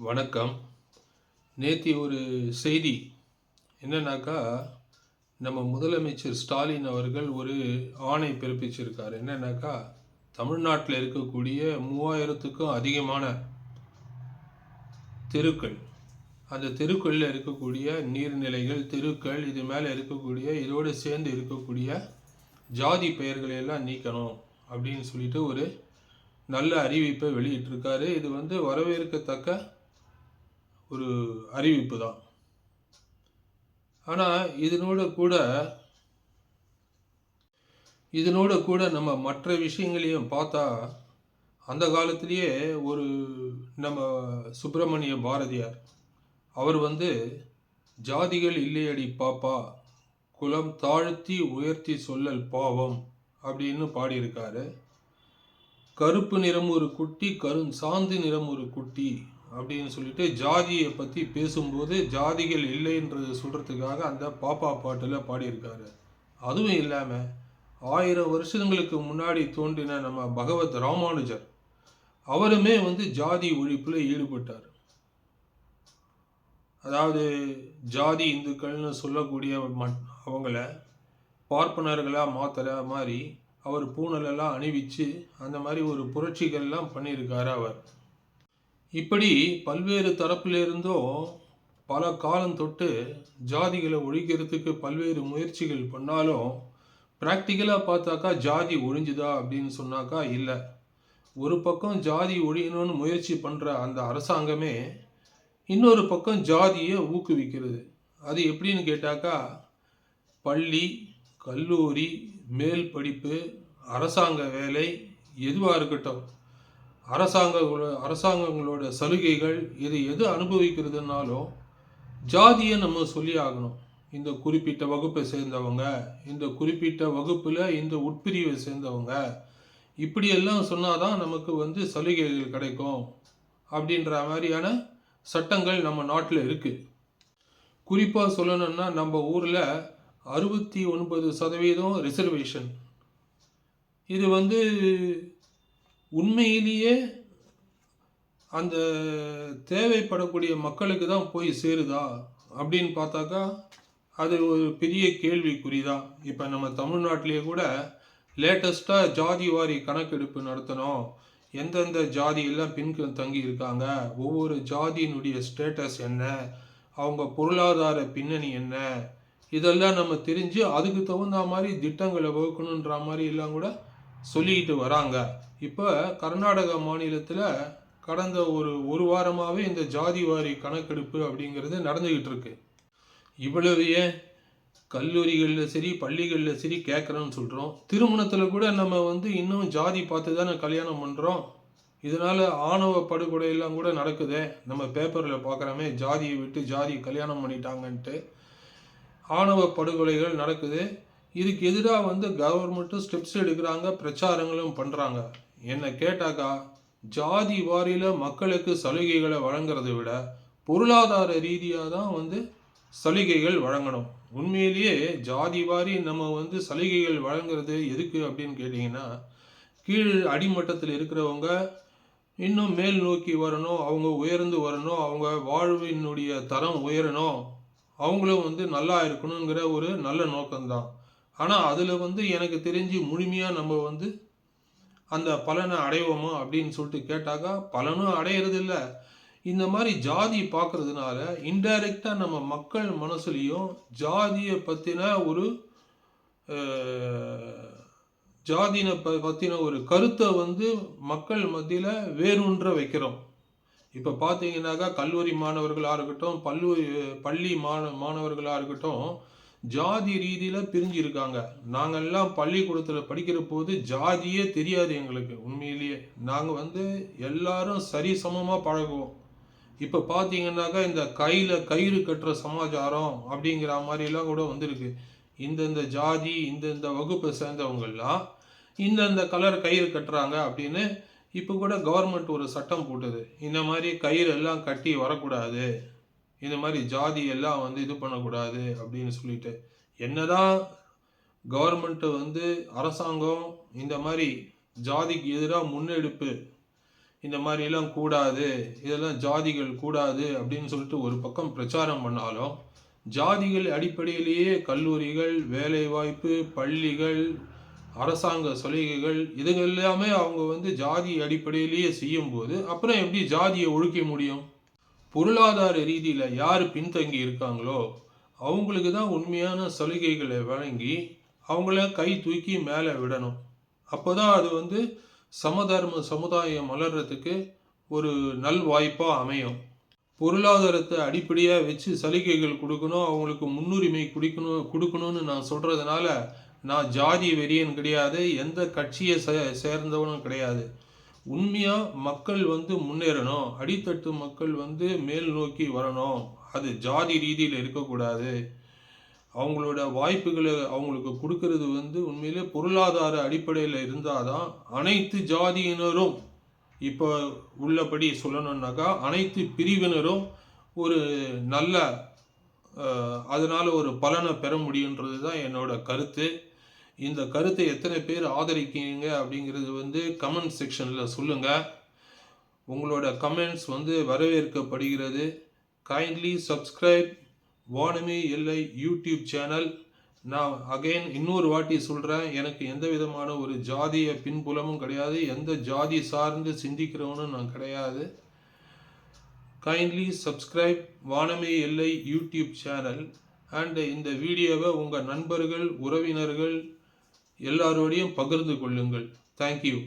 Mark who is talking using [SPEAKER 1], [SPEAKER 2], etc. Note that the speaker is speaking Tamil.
[SPEAKER 1] வணக்கம். நேற்று ஒரு செய்தி. என்னன்னாக்கா நம்ம முதலமைச்சர் ஸ்டாலின் அவர்கள் ஒரு ஆணை பிறப்பிச்சிருக்கார். என்னன்னாக்கா தமிழ்நாட்டில் இருக்கக்கூடிய மூவாயிரத்துக்கும் அதிகமான தெருக்கள். அந்த தெருக்களில் இருக்கக்கூடிய நீர்நிலைகள் தெருக்கள் இது மேலே இருக்கக்கூடிய இதோடு சேர்ந்து இருக்கக்கூடிய ஜாதி பெயர்களை எல்லாம் நீக்கணும் அப்படின்னு சொல்லிட்டு ஒரு நல்ல அறிவிப்பை வெளியிட்டிருக்காரு. இது வந்து வரவேற்கத்தக்க ஒரு அறிவிப்பு தான். ஆனால் இதனோட கூட இதனோட கூட நம்ம மற்ற விஷயங்களையும் பார்த்தா அந்த காலத்திலேயே ஒரு நம்ம சுப்பிரமணிய பாரதியார் அவர் வந்து ஜாதிகள் இல்லையடி பாப்பா குலம் தாழ்த்தி உயர்த்தி சொல்லல் பாவம் அப்படின்னு பாடியிருக்காரு. கருப்பு நிறம் ஒரு குட்டி கரும் சாந்து நிறம் ஒரு குட்டி அப்படின்னு சொல்லிட்டு ஜாதியை பற்றி பேசும்போது ஜாதிகள் இல்லைன்றது சொல்கிறதுக்காக அந்த பாப்பா பாட்டில் பாடியிருக்காரு. அதுவும் இல்லாமல் ஆயிரம் வருஷங்களுக்கு முன்னாடி தோன்றின நம்ம பகவத் ராமானுஜர் அவருமே வந்து ஜாதி ஒழிப்பில் ஈடுபட்டார். அதாவது ஜாதி இந்துக்கள்னு சொல்லக்கூடிய மட்- அவங்கள பார்ப்பனர்களாக மாத்துற மாதிரி அவர் பூணலெல்லாம் அணிவிச்சு அந்த மாதிரி ஒரு புரட்சிகள்லாம் பண்ணியிருக்காரு அவர். இப்படி பல்வேறு தரப்பிலிருந்தும் பல காலம் தொட்டு ஜாதிகளை ஒழிக்கிறதுக்கு பல்வேறு முயற்சிகள் பண்ணாலும் ப்ராக்டிக்கலாக பார்த்தாக்கா ஜாதி ஒழிஞ்சுதா அப்படின்னு சொன்னாக்கா இல்லை. ஒரு பக்கம் ஜாதி ஒழியணும்னு முயற்சி பண்ணுற அந்த அரசாங்கமே இன்னொரு பக்கம் ஜாதியை ஊக்குவிக்கிறது. அது எப்படின்னு கேட்டாக்கா பள்ளி கல்லூரி மேல் படிப்பு அரசாங்க வேலை எதுவாக இருக்கட்டும். அரசாங்கங்களோட அரசாங்கங்களோட சலுகைகள் இது எது அனுபவிக்கிறதுனாலும் ஜாதியை நம்ம சொல்லி ஆகணும். இந்த குறிப்பிட்ட வகுப்பை சேர்ந்தவங்க இந்த குறிப்பிட்ட வகுப்பில் இந்த உட்பிரிவை சேர்ந்தவங்க இப்படியெல்லாம் சொன்னாதான் நமக்கு வந்து சலுகைகள் கிடைக்கும் அப்படின்ற மாதிரியான சட்டங்கள் நம்ம நாட்டில் இருக்குது குறிப்பாக சொல்லணும்னா நம்ம ஊரில் அறுபத்தி ஒன்பது சதவீதம் ரிசர்வேஷன் இது வந்து உண்மையிலேயே அந்த தேவைப்படக்கூடிய மக்களுக்கு தான் போய் சேருதா அப்படின்னு பார்த்தாக்கா அது ஒரு பெரிய கேள்விக்குறி தான் இப்போ நம்ம தமிழ்நாட்டிலேயே கூட லேட்டஸ்ட்டாக ஜாதி வாரி கணக்கெடுப்பு நடத்தணும். எந்தெந்த ஜாதியெல்லாம் பின் தங்கி இருக்காங்க ஒவ்வொரு ஜாதியினுடைய ஸ்டேட்டஸ் என்ன அவங்க பொருளாதார பின்னணி என்ன இதெல்லாம் நம்ம தெரிஞ்சு அதுக்கு தகுந்த மாதிரி திட்டங்களை வகுக்கணுன்ற மாதிரி எல்லாம் கூட சொல்லிக்கிட்டு வராங்க. இப்போ கர்நாடக மாநிலத்தில் கடந்த ஒரு ஒரு வாரமாகவே இந்த ஜாதி வாரி கணக்கெடுப்பு அப்படிங்கிறது நடந்துக்கிட்டு இருக்கு. இவ்வளவு ஏன்? கல்லூரிகளில் சரி பள்ளிகளில் சரி கேட்குறோன்னு சொல்கிறோம் திருமணத்தில் கூட நம்ம வந்து இன்னும் ஜாதி பார்த்து தானே கல்யாணம் பண்ணுறோம் இதனால் ஆணவ படுகொலையெல்லாம் கூட நடக்குதே. நம்ம பேப்பரில் பார்க்குறோமே ஜாதியை விட்டு ஜாதி கல்யாணம் பண்ணிட்டாங்கன்ட்டு ஆணவ படுகொலைகள் நடக்குது. இதுக்கு எதிராக வந்து கவர்மெண்ட்டும் ஸ்டெப்ஸ் எடுக்கிறாங்க பிரச்சாரங்களும் பண்ணுறாங்க என்னை கேட்டாக்கா ஜாதி வாரியில் மக்களுக்கு சலுகைகளை வழங்குறதை விட பொருளாதார ரீதியாக தான் வந்து சலுகைகள் வழங்கணும். உண்மையிலேயே ஜாதி வாரி நம்ம வந்து சலுகைகள் வழங்குறது எதுக்கு அப்படின்னு கேட்டிங்கன்னா கீழ் அடிமட்டத்தில் இருக்கிறவங்க இன்னும் மேல் நோக்கி வரணும் அவங்க உயர்ந்து வரணும் அவங்க வாழ்வினுடைய தரம் உயரணும். அவங்களும் வந்து நல்லா இருக்கணுங்கிற ஒரு நல்ல நோக்கம்தான். ஆனால் அதில் வந்து எனக்கு தெரிஞ்சு முழுமையாக நம்ம வந்து அந்த பலனை அடைவோமா அப்படின்னு சொல்லிட்டு கேட்டாக்கா பலனும் அடையிறதில்ல. இந்த மாதிரி ஜாதி பார்க்கறதுனால இன்டைரக்டாக நம்ம மக்கள் மனசுலையும் ஜாதியை பற்றின ஒரு ஜாதியினை ஜாதினை ப பற்றின ஒரு கருத்தை வந்து மக்கள் மத்தியில் வேரூன்ற வைக்கிறோம். இப்போ பார்த்தீங்கன்னாக்கா கல்லூரி மாணவர்களாக இருக்கட்டும் பல்லூரி பள்ளி மாண மாணவர்களாக இருக்கட்டும் ஜாதி ரீதியில் பிரிஞ்சு இருக்காங்க நாங்கள்லாம் பள்ளிக்கூடத்தில் படிக்கிற போது ஜாதியே தெரியாது எங்களுக்கு. உண்மையிலேயே. நாங்கள் வந்து எல்லாரும் சரி சமமாக பழகுவோம். இப்போ பார்த்தீங்கன்னாக்கா இந்த கையில் கயிறு கட்டுற சமாச்சாரம் அப்படிங்கிற மாதிரிலாம் கூட வந்திருக்கு. இந்தந்த ஜாதி இந்தந்த வகுப்பை சேர்ந்தவங்கெல்லாம் இந்தந்த கலர் கயிறு கட்டுறாங்க அப்படின்னு இப்போ கூட கவர்மெண்ட் ஒரு சட்டம் போட்டது. இந்த மாதிரி கயிறு எல்லாம் கட்டி வரக்கூடாது. இந்த மாதிரி ஜாதி எல்லாம் வந்து இது பண்ணக்கூடாது அப்படின்னு சொல்லிட்டு என்னதான் கவர்மெண்ட்டு வந்து அரசாங்கம் இந்த மாதிரி ஜாதிக்கு எதிராக முன்னெடுப்பு இந்த மாதிரிலாம் கூடாது இதெல்லாம் ஜாதிகள் கூடாது அப்படின்னு சொல்லிட்டு ஒரு பக்கம் பிரச்சாரம் பண்ணாலும் ஜாதிகள் அடிப்படையிலேயே கல்லூரிகள் வேலைவாய்ப்பு பள்ளிகள் அரசாங்க சலுகைகள் இதுகள் எல்லாமே அவங்க வந்து ஜாதி அடிப்படையிலேயே செய்யும்போது அப்புறம் எப்படி ஜாதியை ஒழிக்க முடியும்? பொருளாதார ரீதியில் யார் பின்தங்கி இருக்காங்களோ அவங்களுக்கு தான் உண்மையான சலுகைகளை வழங்கி அவங்கள கை தூக்கி மேலே விடணும். அப்போ தான் அது வந்து சமதர்ம சமுதாயம் மலர்றதுக்கு ஒரு நல் வாய்ப்பாக அமையும். பொருளாதாரத்தை அடிப்படையாக வச்சு சலுகைகள் கொடுக்கணும் அவங்களுக்கு முன்னுரிமை கொடுக்கணும் கொடுக்கணும்னு நான் சொல்கிறதுனால நான் ஜாதி வெறியன் கிடையாது எந்த கட்சியை சே சேர்ந்தவனும் கிடையாது. உண்மையாக மக்கள் வந்து முன்னேறணும் அடித்தட்டு மக்கள் வந்து மேல் நோக்கி வரணும். அது ஜாதி ரீதியில் இருக்கக்கூடாது. அவங்களோட வாய்ப்புகளை அவங்களுக்கு கொடுக்கறது வந்து உண்மையிலே பொருளாதார அடிப்படையில் இருந்தால் தான் அனைத்து ஜாதியினரும் இப்போ உள்ளபடி சொல்லணுன்னாக்கா அனைத்து பிரிவினரும் ஒரு நல்ல அதனால் ஒரு பலனை பெற முடியுன்றது தான் என்னோட கருத்து. இந்த கருத்தை எத்தனை பேர் ஆதரிக்கீங்க அப்படிங்கிறது வந்து கமெண்ட் செக்ஷனில் சொல்லுங்கள் உங்களோட கமெண்ட்ஸ் வந்து வரவேற்கப்படுகிறது. கைண்ட்லி சப்ஸ்கிரைப் வானமே எல்லை யூடியூப் சேனல். நான் அகைன் இன்னொரு வாட்டி சொல்கிறேன் எனக்கு எந்த விதமான ஒரு ஜாதிய பின்புலமும் கிடையாது. எந்த ஜாதி சார்ந்து சிந்திக்கிறவனும் நான் கிடையாது. கைண்ட்லி சப்ஸ்கிரைப் வானமே எல்லை யூடியூப் சேனல். அண்ட் இந்த வீடியோவை உங்கள் நண்பர்கள் உறவினர்கள் எல்லாரோடையும் பகிர்ந்து கொள்ளுங்கள். தேங்க்யூ